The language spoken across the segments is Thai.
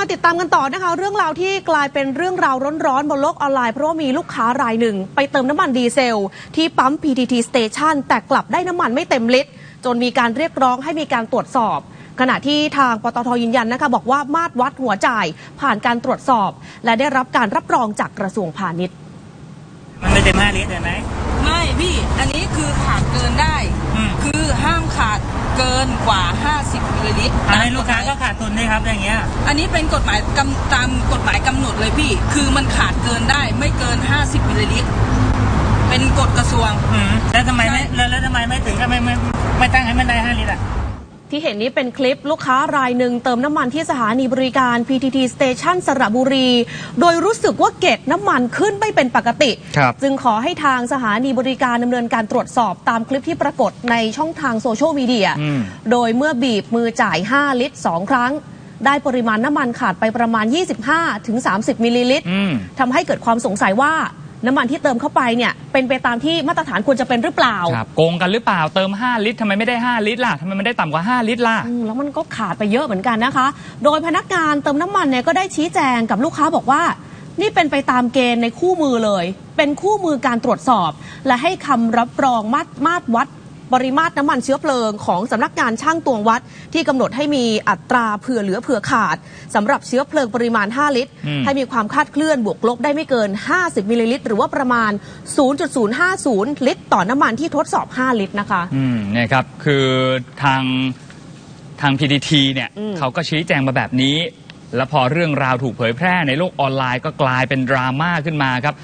มาติดตามกันต่อนะคะ เรื่องราวที่กลายเป็นเรื่องราวร้อนๆบนโลกออนไลน์ เพราะว่ามีลูกค้ารายหนึ่ง ไปเติมน้ำมันดีเซล ที่ปั๊ม PTT Station แต่กลับได้น้ำมันไม่เต็มลิตร จนมีการเรียกร้องให้มีการตรวจสอบ ขณะที่ทางปตทยืนยันนะคะบอกว่ามาตรวัดหัวจ่าย ผ่านการตรวจสอบ และได้รับการรับรองจากกระทรวงพาณิชย์ มันไม่เต็มห้าลิตรเห็นไหมไม่พี่ อันนี้คือขาดเกินได้ อืม คือห้ามขาด เกินกว่า 50มิลลิลิตรอันนี้ลูกค้าก็ขาดทุนด้วยครับอย่างเงี้ย อันนี้เป็นกฎหมายกำตามกฎหมายกำหนดเลยพี่ คือมันขาดเกินได้ไม่เกิน 50มิลลิลิตรเป็นกฎกระทรวง อืมแล้วทำไมไม่ใช่แล้วแล้วทำไมไม่ถึงก็ไม่ไม่ไม่ตั้งให้มันได้ห้าลิตรอะ ที่เห็นนี้เป็นคลิปลูกค้ารายหนึ่งเติมน้ำมันที่สถานีบริการ PTT Station สระบุรี โดยรู้สึกว่าเกจน้ำมันขึ้นไม่เป็นปกติ ครับ จึงขอให้ทางสถานีบริการดำเนินการตรวจสอบตามคลิปที่ปรากฏในช่องทางโซเชียลมีเดีย อืม โดยเมื่อบีบมือจ่าย 5 ลิตร 2 ครั้ง ได้ปริมาณน้ำมันขาดไปประมาณ 25ถึง30 มิลลิลิตร อืม ทำให้เกิดความสงสัยว่า น้ำมันที่เติมเข้าไปเนี่ยเป็นไปตามที่มาตรฐานควรจะเป็นหรือเปล่าครับโกงกันหรือเปล่าเติม 5 ลิตรทำไมไม่ได้ 5 ลิตรล่ะทำไมมันได้ต่ำกว่า 5 ลิตรล่ะอืมแล้วมันก็ขาดไปเยอะเหมือนกันนะคะ โดยพนักงานเติมน้ำมันเนี่ยก็ได้ชี้แจงกับลูกค้าบอกว่า นี่เป็นไปตามเกณฑ์ในคู่มือเลย เป็นคู่มือการตรวจสอบ และให้คำรับรองมาตรมาตรวัด ปริมาตรน้ำมันเชื้อเพลิงของสำนักงานช่างตวงวัด ที่กำหนดให้มีอัตราเผื่อเหลือเผื่อขาดสำหรับเชื้อเพลิงปริมาณ 5 ลิตรอืมให้มีความคาดเคลื่อนบวกลบได้ไม่เกิน 50 มิลลิลิตร หรือว่าประมาณ 0.050 ลิตร ต่อน้ำมันที่ทดสอบ 5 ลิตรนะคะอืมเนี่ยครับคือทางทาง PTT เนี่ยอืมเขาก็ชี้แจงมาแบบนี้ แล้วพอเรื่องราวถูกเผยแพร่ในโลกออนไลน์ก็กลายเป็นดราม่าขึ้นมาครับ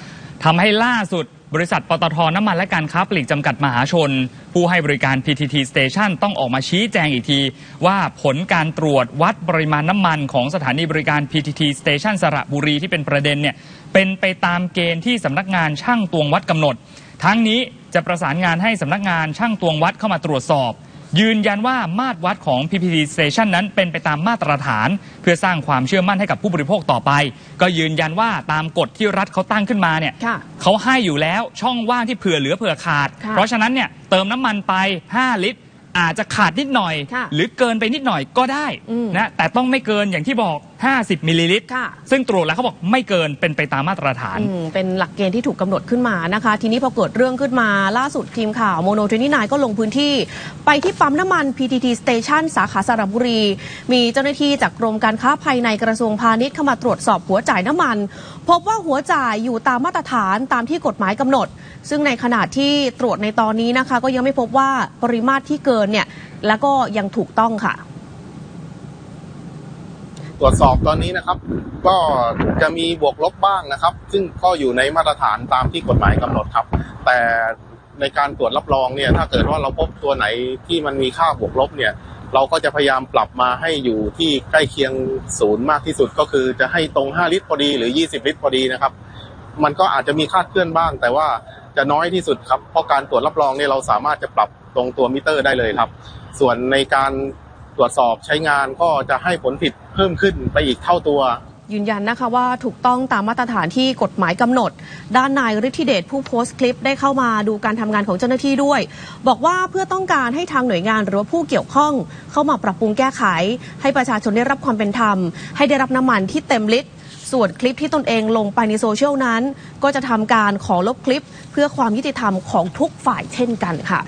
ทำให้ล่าสุด บริษัทปตทน้ำมันและการค้าปลีกจำกัดมหาชน ผู้ให้บริการ PTT Station ต้องออกมาชี้แจงอีกที ว่าผลการตรวจวัดปริมาณน้ำมันของสถานีบริการ PTT Station สระบุรีที่เป็นประเด็นเนี่ยเป็นไปตามเกณฑ์ที่สำนักงานช่างตวงวัดกำหนด ทั้งนี้จะประสานงานให้สำนักงานช่างตวงวัดเข้ามาตรวจสอบ ยืนยันว่ามาตรวัดของ PPT Station นั้นเป็นไปตามมาตรฐาน เพื่อสร้างความเชื่อมั่นให้กับผู้บริโภคต่อไป ก็ยืนยันว่าตามกฎที่รัฐเขาตั้งขึ้นมาเนี่ยค่ะเขาให้อยู่แล้วช่องว่างที่เผื่อเหลือเผื่อขาด ค่ะเพราะฉะนั้นเนี่ยเติมน้ำมันไป 5 ลิตร อาจจะขาดนิดหน่อย ค่ะหรือเกินไปนิดหน่อยก็ได้อืม นะแต่ต้องไม่เกินอย่างที่บอก 50 มิลลิลิตร ค่ะ ซึ่งตรวจแล้วเขาบอกไม่เกินเป็นไปตามมาตรฐาน อืมเป็นหลักเกณฑ์ที่ถูกกำหนดขึ้นมานะคะ ทีนี้พอเกิดเรื่องขึ้นมาล่าสุดทีมข่าวโมโนทนายก็ลงพื้นที่ ไปที่ปั๊มน้ำมัน PTT Station สาขาสระบุรี มีเจ้าหน้าที่จากกรมการค้าภายในกระทรวงพาณิชย์เข้ามาตรวจสอบหัวจ่ายน้ำมัน พบว่าหัวจ่ายอยู่ตามมาตรฐานตามที่กฎหมายกำหนด ซึ่งในขณะที่ตรวจในตอนนี้นะคะ ก็ยังไม่พบว่าปริมาตรที่เกินเนี่ยแล้วก็ยังถูกต้องค่ะต รวจสอบตอนนี้นะครับ ก็จะมีบวกลบบ้างนะครับ ซึ่งก็อยู่ในมาตรฐานตามที่กฎหมายกำหนดครับ แต่ในการตรวจรับรองเนี่ยถ้าเกิดว่าเราพบตัวไหนที่มันมีค่าบวกลบเนี่ย เราก็จะพยายามปรับมาให้อยู่ที่ใกล้เคียงศูนย์มากที่สุดก็คือจะให้ตรง 5 ลิตรพอดีหรือ 20 ลิตรพอดีนะครับ มันก็อาจจะมีคาดเคลื่อนบ้าง แต่ว่าจะน้อยที่สุดครับเพราะการตรวจรับรองเนี่ยเราสามารถจะปรับตรงตัวมิเตอร์ได้เลยครับ ส่วนในการ ตรวจสอบใช้งานก็จะให้ผลผิดเพิ่มขึ้นไปอีกเท่าตัว ยืนยันนะคะว่าถูกต้องตามมาตรฐานที่กฎหมายกำหนด ด้านนายฤทธิเดชผู้โพสต์คลิปได้เข้ามาดูการทำงานของเจ้าหน้าที่ด้วย บอกว่าเพื่อต้องการให้ทางหน่วยงานหรือว่าผู้เกี่ยวข้อง เข้ามาปรับปรุงแก้ไข ให้ประชาชนได้รับความเป็นธรรม ให้ได้รับน้ำมันที่เต็มลิตรส่วนคลิปที่ตนเองลงไปในโซเชียลนั้น ก็จะทำการขอลบคลิป เพื่อความยุติธรรมของทุกฝ่ายเช่นกันค่ะ